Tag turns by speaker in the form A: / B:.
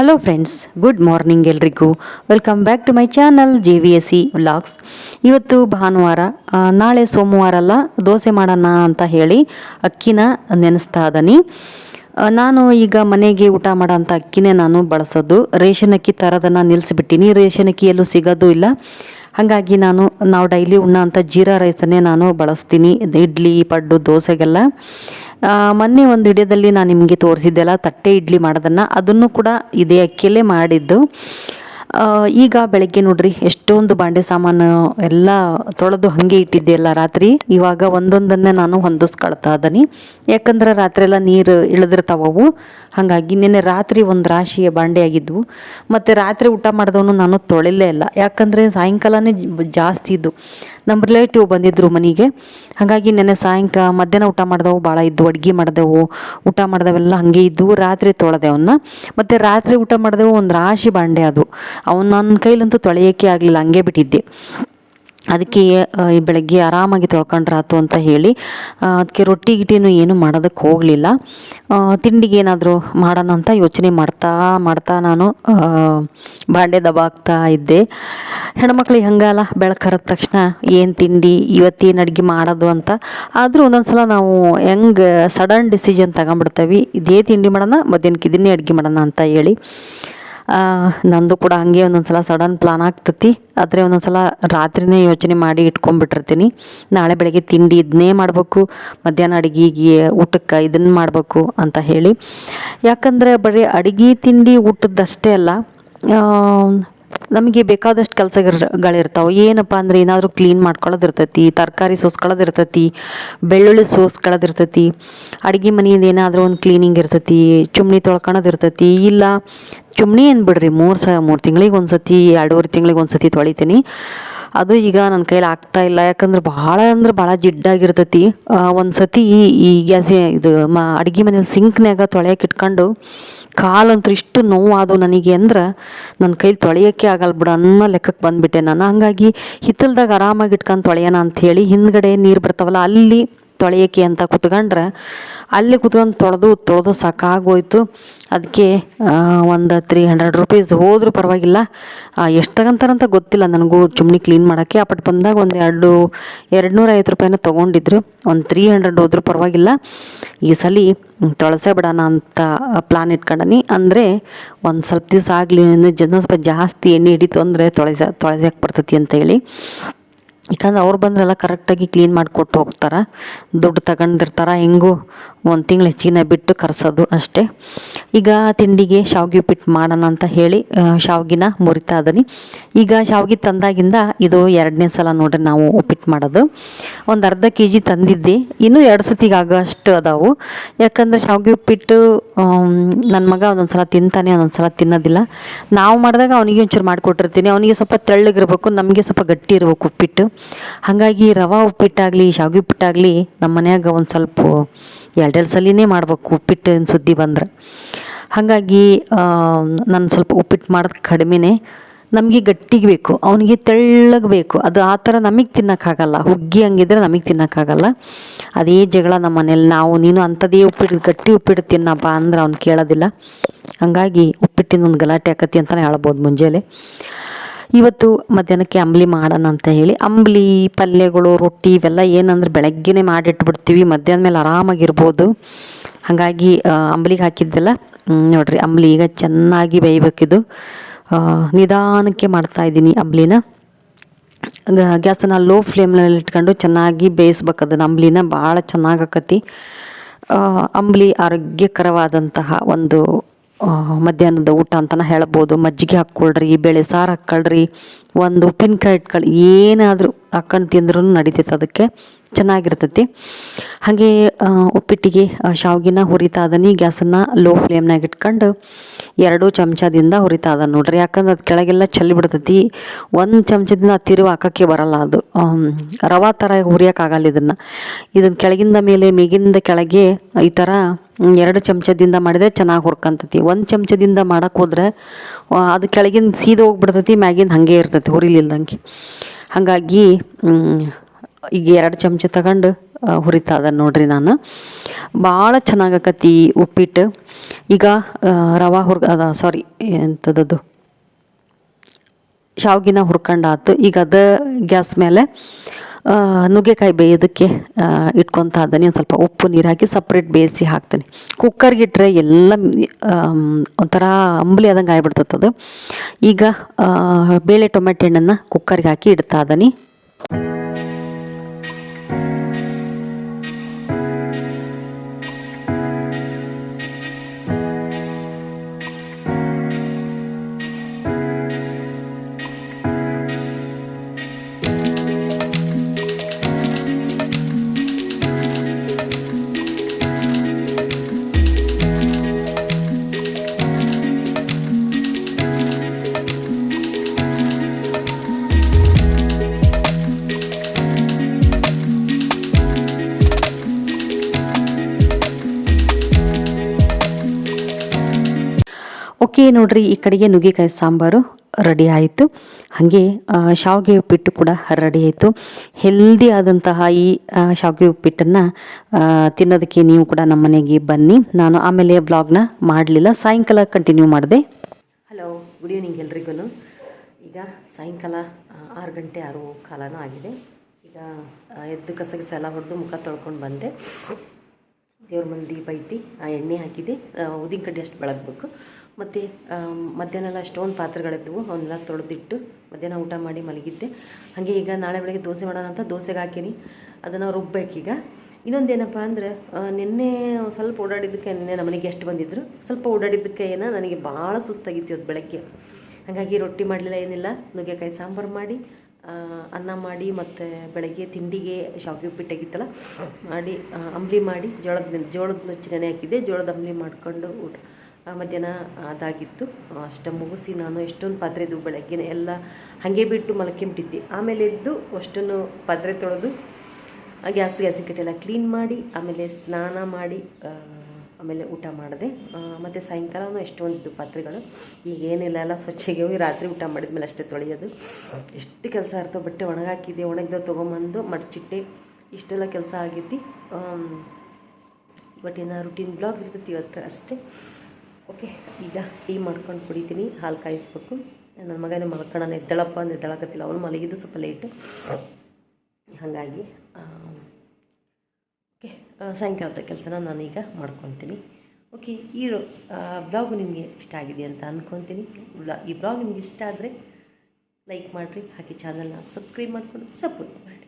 A: Hello friends good morning ಎಲ್ರಿಗೂ. Welcome back to my channel J V S C vlogs ಇವತ್ತು ಭಾನುವಾರ ನಾಳೆ ಸೋಮವಾರ ಅಲ್ಲ, ದೋಸೆ ಮಾಡೋಣ ಅಂತ ಹೇಳಿ ಅಕ್ಕಿನ ನೆನೆಸ್ತಾ ಇದ್ದೀನಿ. ನಾನು ಈಗ ಮನೆಗೆ ಊಟ ಮಾಡೋಂಥ ಅಕ್ಕಿನೇ ನಾನು ಬಳಸೋದು. ರೇಷನ್ ಅಕ್ಕಿ ಥರದನ್ನು ನಿಲ್ಲಿಸ್ಬಿಟ್ಟಿನಿ ರೇಷನ್ ಅಕ್ಕಿ ಎಲ್ಲೂ ಸಿಗೋದು ಇಲ್ಲ. ಹಾಗಾಗಿ ನಾನು, ನಾವು ಡೈಲಿ ಉಣ್ಣೋ ಅಂಥ ಜೀರಾ ರೈಸನ್ನೇ ನಾನು ಬಳಸ್ತೀನಿ. ಇಡ್ಲಿ, ಪಡ್ಡು, ದೋಸೆಗೆಲ್ಲ. ಮೊನ್ನೆ ಒಂದು ವಿಡಿಯೋದಲ್ಲಿ ನಾನು ನಿಮಗೆ ತೋರಿಸಿದ್ದೆಲ್ಲ ತಟ್ಟೆ ಇಡ್ಲಿ ಮಾಡೋದನ್ನು. ಅದನ್ನು ಕೂಡ ಇದೇ ಅಕ್ಕಿಯಲ್ಲೇ ಮಾಡಿದ್ದು. ಈಗ ಬೆಳಗ್ಗೆ ನೋಡ್ರಿ, ಎಷ್ಟೊಂದು ಬಾಂಡೆ ಸಾಮಾನು ಎಲ್ಲ ತೊಳೆದು ಹಾಗೆ ಇಟ್ಟಿದ್ದೆ ಎಲ್ಲ ರಾತ್ರಿ. ಇವಾಗ ಒಂದೊಂದನ್ನೇ ನಾನು ಹೊಂದಿಸ್ಕೊಳ್ತಾ ಇದ್ದೀನಿ. ಯಾಕಂದ್ರೆ ರಾತ್ರಿ ಎಲ್ಲ ನೀರು ಇಳಿದಿರ್ತಾವವು. ಹಾಗಾಗಿ ನಿನ್ನೆ ರಾತ್ರಿ ಒಂದು ರಾಶಿಯ ಬಾಂಡೆ ಆಗಿದ್ವು. ಮತ್ತು ರಾತ್ರಿ ಊಟ ಮಾಡಿದವನು ನಾನು ತೊಳಿಲೇ ಇಲ್ಲ. ಯಾಕಂದರೆ ಸಾಯಂಕಾಲನೇ ಜಾಸ್ತಿ ಇದ್ದು. ನಮ್ಮ ರಿಲೇಟಿವ್ ಬಂದಿದ್ದರು ಮನೆಗೆ. ಹಾಗಾಗಿ ನೆನೆ ಸಾಯಂಕಾಲ ಮಧ್ಯಾಹ್ನ ಊಟ ಮಾಡಿದವು ಭಾಳ ಇದ್ದು ಅಡುಗೆ ಮಾಡಿದೆವು, ಊಟ ಮಾಡಿದವೆಲ್ಲ ಹಾಗೆ ಇದ್ದು, ರಾತ್ರಿ ತೊಳೆದೆ ಅವನ್ನ ಮತ್ತು ರಾತ್ರಿ ಊಟ ಮಾಡಿದೆವು, ಒಂದು ರಾಶಿ ಬಾಂಡೆ ಅದು. ಅವನ್ನ ನನ್ನ ಕೈಲಂತೂ ತೊಳೆಯೋಕ್ಕೆ ಆಗಲಿಲ್ಲ, ಹಂಗೆ ಬಿಟ್ಟಿದ್ದೆ. ಅದಕ್ಕೆ ಈ ಬೆಳಗ್ಗೆ ಆರಾಮಾಗಿ ತೊಳ್ಕೊಂಡ್ರಾತು ಅಂತ ಹೇಳಿ ಅದಕ್ಕೆ ರೊಟ್ಟಿ ಗಿಟ್ಟಿನೂ ಏನು ಮಾಡೋದಕ್ಕೆ ಹೋಗಲಿಲ್ಲ. ತಿಂಡಿಗೆ ಏನಾದರೂ ಮಾಡೋಣ ಅಂತ ಯೋಚನೆ ಮಾಡ್ತಾ ಮಾಡ್ತಾ ನಾನು ಬಾಂಡೆ ದಬಾಕ್ತಾ ಇದ್ದೆ. ಹೆಣ್ಮಕ್ಳಿಗೆ ಹಂಗಲ್ಲ, ಬೆಳಕು ಹರಿದ ತಕ್ಷಣ ಏನು ತಿಂಡಿ, ಇವತ್ತೇನು ಅಡುಗೆ ಮಾಡೋದು ಅಂತ. ಆದರೂ ಒಂದೊಂದು ಸಲ ನಾವು ಹೆಂಗೆ ಸಡನ್ ಡಿಸಿಷನ್ ತಗೊಂಡ್ಬಿಡ್ತೇವೆ, ಇದೇ ತಿಂಡಿ ಮಾಡೋಣ, ಮಧ್ಯಾಹ್ನಕ್ಕೆ ಇದನ್ನೇ ಅಡುಗೆ ಮಾಡೋಣ ಅಂತ ಹೇಳಿ. ನಂದು ಕೂಡ ಹಂಗೆ ಒಂದೊಂದು ಸಲ ಸಡನ್ ಪ್ಲಾನ್ ಆಗ್ತತಿ. ಆದರೆ ಒಂದೊಂದು ಸಲ ರಾತ್ರಿನೇ ಯೋಚನೆ ಮಾಡಿ ಇಟ್ಕೊಂಡ್ಬಿಟ್ಟಿರ್ತೀನಿ. ನಾಳೆ ಬೆಳಗ್ಗೆ ತಿಂಡಿ ಇದನ್ನೇ ಮಾಡಬೇಕು. ಮಧ್ಯಾಹ್ನ ಅಡುಗೆಗೆ ಊಟಕ್ಕೆ ಇದನ್ನು ಮಾಡಬೇಕು ಅಂತ ಹೇಳಿ. ಯಾಕಂದರೆ ಬರೀ ಅಡುಗೆ ತಿಂಡಿ ಊಟದಷ್ಟೇ ಅಲ್ಲ ನಮಗೆ ಬೇಕಾದಷ್ಟು ಕೆಲಸಗಳಿರ್ತಾವೆ ಏನಪ್ಪ ಅಂದ್ರೆ ಏನಾದರೂ ಕ್ಲೀನ್ ಮಾಡ್ಕೊಳ್ಳೋದು ಇರ್ತೈತಿ ತರಕಾರಿ ಸೋಸ್ಕೊಳ್ಳೋದು ಇರ್ತೈತಿ ಬೆಳ್ಳುಳ್ಳಿ ಸೋಸ್ಕೊಳ್ಳೋದು ಇರ್ತೈತಿ ಅಡುಗೆ ಮನೆಯಿಂದ ಏನಾದರೂ ಒಂದು ಕ್ಲೀನಿಂಗ್ ಇರ್ತೈತಿ ಚುಮ್ಣಿ ತೊಳ್ಕೊಳೋದು ಇಲ್ಲ ಚುಮ್ಣಿ ಏನು ಬಿಡ್ರಿ, ಮೂರು ಸ, ಮೂರು ತಿಂಗಳಿಗೆ ಒಂದು ಸತಿ ಎರಡೂವರೆ ತಿಂಗಳಿಗೆ ಒಂದು ಸತಿ ತೊಳಿತೀನಿ. ಅದು ಈಗ ನನ್ನ ಕೈಲಿ ಆಗ್ತಾ ಇಲ್ಲ. ಯಾಕಂದ್ರೆ ಭಾಳ ಅಂದ್ರೆ ಭಾಳ ಜಿಡ್ಡಾಗಿರ್ತೈತಿ. ಒಂದು ಸತಿ ಈ ಗ್ಯಾಸ್, ಇದು ಮ, ಅಡುಗೆ ಮನೇಲಿ ಸಿಂಕ್ನ್ಯಾಗ ತೊಳೆಯಕ್ಕೆ ಇಟ್ಕೊಂಡು ಕಾಲಂತೂ ಇಷ್ಟು ನೋವಾದವು ನನಗೆ ಅಂದ್ರೆ ನನ್ನ ಕೈಲಿ ತೊಳೆಯೋಕ್ಕೆ ಆಗಲ್ಲ ಬಿಡು ಅನ್ನೋ ಲೆಕ್ಕಕ್ಕೆ ಬಂದುಬಿಟ್ಟೆ ನಾನು. ಹಾಗಾಗಿ ಹಿತ್ತಲ್ದಾಗ ಆರಾಮಾಗಿ ಇಟ್ಕೊಂಡು ತೊಳೆಯೋಣ ಅಂಥೇಳಿ ಹಿಂದ್ಗಡೆ ನೀರು ಬರ್ತಾವಲ್ಲ ಅಲ್ಲಿ ತೊಳೆಯೋಕ್ಕೆ ಅಂತ ಕುತ್ಕೊಂಡ್ರೆ ಅಲ್ಲಿ ಕುತ್ಕೊಂಡು ತೊಳೆದು ತೊಳೆದು ಸಾಕಾಗೋಯ್ತು. ಅದಕ್ಕೆ ಒಂದು ತ್ರೀ ಹಂಡ್ರೆಡ್ ರುಪೀಸ್ ಹೋದರೂ ಪರವಾಗಿಲ್ಲ. ಎಷ್ಟು ತಗೊಂತಾರಂತ ಗೊತ್ತಿಲ್ಲ. ನನಗೂ ಚುಮ್ನಿ ಕ್ಲೀನ್ ಮಾಡೋಕ್ಕೆ ಅಪ್ಪಟ್ಟು ಬಂದಾಗ ಒಂದು ಎರಡು ಎರಡು ನೂರ ಐವತ್ತು ರೂಪಾಯಿನ ತೊಗೊಂಡಿದ್ರು. ಒಂದು ತ್ರೀ ಹಂಡ್ರೆಡ್ ಹೋದರೂ ಪರವಾಗಿಲ್ಲ. ಈ ಸಲ ತೊಳಸೇ ಬಿಡೋಣ ಅಂತ ಪ್ಲಾನ್ ಇಟ್ಕೊಂಡನಿ. ಅಂದರೆ ಒಂದು ಸ್ವಲ್ಪ ದಿವಸ ಆಗಲಿ ಜನ ಸ್ವಲ್ಪ ಜಾಸ್ತಿ ಎಣ್ಣೆ ಹಿಡಿತು ಅಂದರೆ ತೊಳೆಸ ತೊಳೆಸಕ್ಕೆ ಬರ್ತೈತಿ ಅಂತೇಳಿ ಯಾಕಂದ್ರೆ ಅವ್ರು ಬಂದ್ರೆಲ್ಲ ಕರೆಕ್ಟಾಗಿ ಕ್ಲೀನ್ ಮಾಡಿಕೊಟ್ಟು ಹೋಗ್ತಾರೆ. ದುಡ್ಡು ತಗೊಂಡಿರ್ತಾರೆ ಹೆಂಗೂ ಒಂದು ತಿಂಗಳು ಹೆಚ್ಚಿನ ಬಿಟ್ಟು ಕರೆಸೋದು ಅಷ್ಟೇ. ಈಗ ತಿಂಡಿಗೆ ಶಾವ್ಗೆ ಉಪ್ಪಿಟ್ಟು ಮಾಡೋಣ ಅಂತ ಹೇಳಿ ಶಾವಿಗೆನ ಮುರಿತಾ ಇದೀನಿ ಈಗ ಶಾವ್ಗೆ ತಂದಾಗಿಂದ ಇದು ಎರಡನೇ ಸಲ ನೋಡ್ರಿ ನಾವು ಉಪ್ಪಿಟ್ಟು ಮಾಡೋದು. ಒಂದು ಅರ್ಧ ಕೆ ಜಿ ತಂದಿದ್ದೆ, ಇನ್ನೂ ಎರಡು ಸತಿಗೆ ಆಗೋಷ್ಟು ಅದಾವು. ಯಾಕಂದ್ರೆ ಶಾವ್ಗೆ ಉಪ್ಪಿಟ್ಟು ನನ್ನ ಮಗ ಒಂದೊಂದು ಸಲ ತಿಂತಾನೆ, ಒಂದೊಂದು ಸಲ ತಿನ್ನೋದಿಲ್ಲ. ನಾವು ಮಾಡಿದಾಗ ಅವನಿಗೆ ಒಂಚೂರು ಮಾಡಿಕೊಟ್ಟಿರ್ತೀನಿ. ಅವನಿಗೆ ಸ್ವಲ್ಪ ತೆಳ್ಳಗಿರ್ಬೇಕು, ನಮಗೆ ಸ್ವಲ್ಪ ಗಟ್ಟಿ ಇರಬೇಕು ಉಪ್ಪಿಟ್ಟು. ಹಾಗಾಗಿ ರವಾ ಉಪ್ಪಿಟ್ಟಾಗಲಿ, ಶಾವ್ಗೆ ಉಪ್ಪಿಟ್ಟಾಗಲಿ ನಮ್ಮ ಮನ್ಯಾಗ ಒಂದು ಸ್ವಲ್ಪ ಸಲಿನೇ ಮಾಡಬೇಕು, ಉಪ್ಪಿಟ್ಟಿನ ಸುದ್ದಿ ಬಂದ್ರೆ. ಹಾಗಾಗಿ ನಾನು ಸ್ವಲ್ಪ ಉಪ್ಪಿಟ್ಟು ಮಾಡೋದು ಕಡಿಮೆನೇ ನಮಗೆ ಗಟ್ಟಿಗೆ ಬೇಕು, ಅವನಿಗೆ ತೆಳ್ಳಗೆ ಬೇಕು. ಅದು ಆ ಥರ ನಮಗೆ ತಿನ್ನೋಕ್ಕಾಗಲ್ಲ ಹುಗ್ಗಿ ಹಂಗಿದ್ರೆ ನಮಗೆ ತಿನ್ನೋಕ್ಕಾಗಲ್ಲ ಅದೇ ಜಗಳ ನಮ್ಮ ಮನೇಲಿ, ನಾವು, ನೀನು ಅಂಥದ್ದೇ ಉಪ್ಪಿಟ್ಟು, ಗಟ್ಟಿ ಉಪ್ಪಿಟ್ಟು ತಿನ್ನಪ್ಪ ಅಂದ್ರೆ ಅವ್ನು ಕೇಳೋದಿಲ್ಲ. ಹಾಗಾಗಿ ಉಪ್ಪಿಟ್ಟಿನ ಒಂದು ಗಲಾಟೆ ಆಕತಿ ಅಂತಲೇ ಹೇಳ್ಬೋದು ಮುಂಜಾನೆ. ಇವತ್ತು ಮಧ್ಯಾಹ್ನಕ್ಕೆ ಅಂಬ್ಲಿ ಮಾಡೋಣ ಅಂತ ಹೇಳಿ ಅಂಬ್ಲಿ ಪಲ್ಯಗಳು ರೊಟ್ಟಿ ಇವೆಲ್ಲ ಏನಂದ್ರೆ ಬೆಳಗ್ಗೆನೇ ಮಾಡಿಟ್ಬಿಡ್ತೀವಿ ಮಧ್ಯಾಹ್ನ ಮೇಲೆ ಆರಾಮಾಗಿರ್ಬೋದು. ಹಾಗಾಗಿ ಅಂಬ್ಲಿಗೆ ಹಾಕಿದ್ದೆಲ್ಲ ನೋಡಿರಿ ಅಂಬ್ಲಿ ಈಗ ಚೆನ್ನಾಗಿ ಬೇಯಬೇಕಿದು. ನಿಧಾನಕ್ಕೆ ಮಾಡ್ತಾ ಇದ್ದೀನಿ ಅಂಬ್ಲಿನ. ಗ್ಯಾಸನ್ನು ಲೋ ಫ್ಲೇಮ್ನಲ್ಲಿ ಇಟ್ಕೊಂಡು ಚೆನ್ನಾಗಿ ಬೇಯಿಸ್ಬೇಕು ಅದನ್ನು ಅಂಬ್ಲಿನ ಭಾಳ ಚೆನ್ನಾಗಿ ಆಕತಿ. ಆ, ಅಂಬ್ಲಿ ಆರೋಗ್ಯಕರವಾದಂತಹ ಒಂದು ಮಧ್ಯಾಹ್ನದ ಊಟ ಅಂತಲೇ ಹೇಳ್ಬೋದು. ಮಜ್ಜಿಗೆ ಹಾಕ್ಕೊಳ್ರಿ, ಬೇಳೆ ಸಾರು ಹಾಕ್ಕೊಳ್ರಿ, ಒಂದು ಉಪ್ಪಿನಕಾಯಿ ಇಟ್ಕೊಳ್ಳಿ ಏನಾದರೂ ಹಾಕೊಂಡು ತಿಂದ್ರೂ ನಡೀತೈತೆ ಅದಕ್ಕೆ. ಚೆನ್ನಾಗಿರ್ತೈತಿ. ಹಾಗೆ ಉಪ್ಪಿಟ್ಟಿಗೆ ಶಾವ್ಗಿನ ಹುರಿತಾ ಅದನಿ ಗ್ಯಾಸನ್ನು ಲೋ ಫ್ಲೇಮ್ನಾಗ ಇಟ್ಕೊಂಡು ಎರಡು ಚಮಚದಿಂದ ಹುರಿತಾ ನೋಡ್ರಿ. ಯಾಕಂದ್ರೆ ಅದು ಕೆಳಗೆಲ್ಲ ಚೆಲ್ಲಿ ಬಿಡ್ತೈತಿ. ಒಂದು ಚಮಚದಿಂದ ತಿರುವು ಹಾಕೋಕ್ಕೆ ಬರಲ್ಲ ಅದು. ರವೆ ಥರ ಹುರಿಯೋಕ್ಕಾಗಲ್ಲ ಇದನ್ನು. ಇದನ್ನು ಕೆಳಗಿಂದ ಮೇಲೆ, ಮೇಗಿಂದ ಕೆಳಗೆ ಈ ಥರ ಎರಡು ಚಮಚದಿಂದ ಮಾಡಿದ್ರೆ ಚೆನ್ನಾಗಿ ಹುರ್ಕೊಂತತಿ. ಒಂದು ಚಮಚದಿಂದ ಮಾಡಕ್ಕೆ ಹೋದ್ರೆ ಅದು ಕೆಳಗಿಂದ ಸೀದ ಹೋಗ್ಬಿಡ್ತೈತಿ, ಮ್ಯಾಗಿಂದ ಹಾಗೆ ಇರ್ತೈತಿ ಹುರಿಲಿಲ್ದಂಗೆ. ಹಾಗಾಗಿ ಈಗ ಎರಡು ಚಮಚ ತಗೊಂಡು
B: ಹುರಿತಾ ನೋಡ್ರಿ ನಾನು. ಭಾಳ ಚೆನ್ನಾಗಕತಿ ಉಪ್ಪಿಟ್ಟು. ಈಗ ರವ ಹುರ್ಗ, ಅದ ಸಾರಿ ಎಂಥದ್ದು ಶಾವ್ಗಿನ ಹುರ್ಕೊಂಡಾತು. ಈಗ ಅದ ಗ್ಯಾಸ್ ಮೇಲೆ ನುಗ್ಗೆಕಾಯಿ ಬೇಯೋದಕ್ಕೆ ಇಟ್ಕೊತ ಇದ್ದಾನೆ ಒಂದು ಸ್ವಲ್ಪ ಉಪ್ಪು ನೀರು ಹಾಕಿ ಸಪ್ರೇಟ್ ಬೇಯಿಸಿ ಹಾಕ್ತೀನಿ. ಕುಕ್ಕರ್ಗೆ ಇಟ್ಟರೆ ಎಲ್ಲ ಒಂಥರ ಅಂಬಲಿ ಆದಂಗೆ ಆಗ್ಬಿಡ್ತದೆ ಅದು. ಈಗ ಬೇಳೆ ಟೊಮೆಟೊ ಹಣ್ಣನ್ನು ಕುಕ್ಕರ್ಗೆ ಹಾಕಿ ಇಡ್ತಾ ಇದ್ದಾನೆ ಓಕೆ ನೋಡ್ರಿ, ಈ ಕಡೆಗೆ ನುಗ್ಗೆಕಾಯಿ ಸಾಂಬಾರು ರೆಡಿ ಆಯಿತು. ಹಾಗೆ ಶಾವಿಗೆ ಉಪ್ಪಿಟ್ಟು ಕೂಡ ರೆಡಿ ಆಯಿತು. ಹೆಲ್ದಿ ಆದಂತಹ ಈ ಶಾವಿಗೆ ಉಪ್ಪಿಟ್ಟನ್ನು ತಿನ್ನೋದಕ್ಕೆ ನೀವು ಕೂಡ ನಮ್ಮ ಮನೆಗೆ ಬನ್ನಿ. ನಾನು ಆಮೇಲೆ ಬ್ಲಾಗ್ನ ಮಾಡಲಿಲ್ಲ. ಸಾಯಂಕಾಲ ಕಂಟಿನ್ಯೂ ಮಾಡಿದೆ. ಹಲೋ ಗುಡ್ ಈವ್ನಿಂಗ್ ಎಲ್ರಿಗೂ ಈಗ ಸಾಯಂಕಾಲ ಆರು ಗಂಟೆ ಆರು ಕಾಲನೂ ಆಗಿದೆ. ಈಗ ಎದ್ದು ಕಸಗಿಸ ಎಲ್ಲ ಹೊಡೆದು ಮುಖ ತೊಳ್ಕೊಂಡು ಬಂದೆ. ದೇವ್ರ ಮಂದಿ ಬೈತಿ ಎಣ್ಣೆ ಹಾಕಿದೆ. ಉದಿನ ಕಡ್ಡಿ ಅಷ್ಟು ಬೆಳಗಬೇಕು. ಮತ್ತು ಮಧ್ಯಾಹ್ನ ಎಲ್ಲ ಅಷ್ಟೊಂದು ಪಾತ್ರೆಗಳಿದ್ದವು ಅವನ್ನೆಲ್ಲ ತೊಳೆದಿಟ್ಟು ಮಧ್ಯಾಹ್ನ ಊಟ ಮಾಡಿ ಮಲಗಿದ್ದೆ. ಹಾಗೆ ಈಗ ನಾಳೆ ಬೆಳಗ್ಗೆ ದೋಸೆ ಮಾಡೋಣ ಅಂತ ದೋಸೆಗೆ ಹಾಕೀನಿ. ಅದನ್ನು ರುಬ್ಬೇಕೀಗ ಇನ್ನೊಂದೇನಪ್ಪ ಅಂದರೆ ನಿನ್ನೆ ಸ್ವಲ್ಪ ಓಡಾಡಿದ್ದಕ್ಕೆ ನಿನ್ನೆ ನಮ್ಮ ಮನೆಗೆ ಎಷ್ಟು ಬಂದಿದ್ದರು ಸ್ವಲ್ಪ ಓಡಾಡಿದ್ದಕ್ಕೆ ಏನೋ ನನಗೆ ಭಾಳ ಸುಸ್ತಾಗಿತ್ತು ಇವತ್ತು ಬೆಳಗ್ಗೆ. ಹಾಗಾಗಿ ರೊಟ್ಟಿ ಮಾಡಲಿಲ್ಲ, ಏನಿಲ್ಲ. ನುಗ್ಗೆಕಾಯಿ ಸಾಂಬಾರು ಮಾಡಿ ಅನ್ನ ಮಾಡಿ ಮತ್ತು ಬೆಳಗ್ಗೆ ತಿಂಡಿಗೆ ಶಾವಿಗೆ ಉಪ್ಪಿಟ್ಟಾಗಿತ್ತಲ್ಲ, ಮಾಡಿ ಅಂಬ್ಲಿ ಮಾಡಿ ಜೋಳದ ಜೋಳದ ನುಚ್ಚು ನೆನೆ ಹಾಕಿದ್ದೆ. ಜೋಳದ ಅಂಬ್ಲಿ ಮಾಡ್ಕೊಂಡು ಊಟ. ಮಧ್ಯಾಹ್ನ ಅದಾಗಿತ್ತು. ಅಷ್ಟು ಮುಗಿಸಿ ನಾನು ಎಷ್ಟೊಂದು ಪಾತ್ರೆ ಇದ್ದವು ಬೆಳಗ್ಗೆ ಎಲ್ಲ ಹಾಗೆ ಬಿಟ್ಟು ಮಲ್ಕೊಂಬಿಟ್ಟಿದ್ದೆ. ಆಮೇಲೆ ಎದ್ದು ಅಷ್ಟನ್ನು ಪಾತ್ರೆ ತೊಳೆದು ಗ್ಯಾಸ್ ಗ್ಯಾಸಿನ ಕಟ್ಟೆಲ್ಲ ಕ್ಲೀನ್ ಮಾಡಿ, ಆಮೇಲೆ ಸ್ನಾನ ಮಾಡಿ ಆಮೇಲೆ ಊಟ ಮಾಡಿದೆ. ಮತ್ತು ಸಾಯಂಕಾಲನೂ ಎಷ್ಟೊಂದಿದ್ದು ಪಾತ್ರೆಗಳು. ಈಗ ಏನಿಲ್ಲ, ಎಲ್ಲ ಸ್ವಚ್ಛಗೆ ಹೋಗಿ ರಾತ್ರಿ ಊಟ ಮಾಡಿದ್ಮೇಲೆ ಅಷ್ಟೇ ತೊಳೆಯೋದು. ಎಷ್ಟು ಕೆಲಸ ಇರ್ತೋ ಬಟ್ಟೆ ಒಣಗಾಕಿದ್ದೆ, ಒಣಗಿದ ತೊಗೊಂಬಂದು ಮಡಚಿಟ್ಟೆ. ಇಷ್ಟೆಲ್ಲ ಕೆಲಸ ಆಗೈತಿ ಬಟ್ ಇವತ್ತಿನ ರುಟೀನ್ ಬ್ಲಾಗ್ ಇರ್ತೈತಿ ಇವತ್ತು ಅಷ್ಟೇ. ಓಕೆ, ಈಗ ಟೀ ಮಾಡ್ಕೊಂಡು ಕುಡಿತೀನಿ, ಹಾಲು ಕಾಯಿಸ್ಬೇಕು. ನನ್ನ ಮಗನೇ ಮಲ್ಕೊಳ್ಳೋಣ ಎದ್ದಳಪ್ಪ ಅಂದ್ರೆ ಅವನು ಮಲಗಿದ್ದು ಸ್ವಲ್ಪ ಲೇಟ್ ಹಾಗಾಗಿ ಓಕೆ ಸಾಯಂಕಾಲದ ಕೆಲಸನ ನಾನೀಗ ಮಾಡ್ಕೊತೀನಿ. ಓಕೆ, ಈ ಬ್ಲಾಗ್ ನಿಮಗೆ ಇಷ್ಟ ಆಗಿದೆ ಅಂತ ಅಂದ್ಕೊತೀನಿ ಈ ಬ್ಲಾಗ್ ನಿಮಗೆ ಇಷ್ಟ ಆದರೆ ಲೈಕ್ ಮಾಡಿರಿ, ಹಾಗೆ ಚಾನಲ್ನ ಸಬ್ಸ್ಕ್ರೈಬ್ ಮಾಡಿಕೊಂಡು ಸಪೋರ್ಟ್ ಮಾಡಿ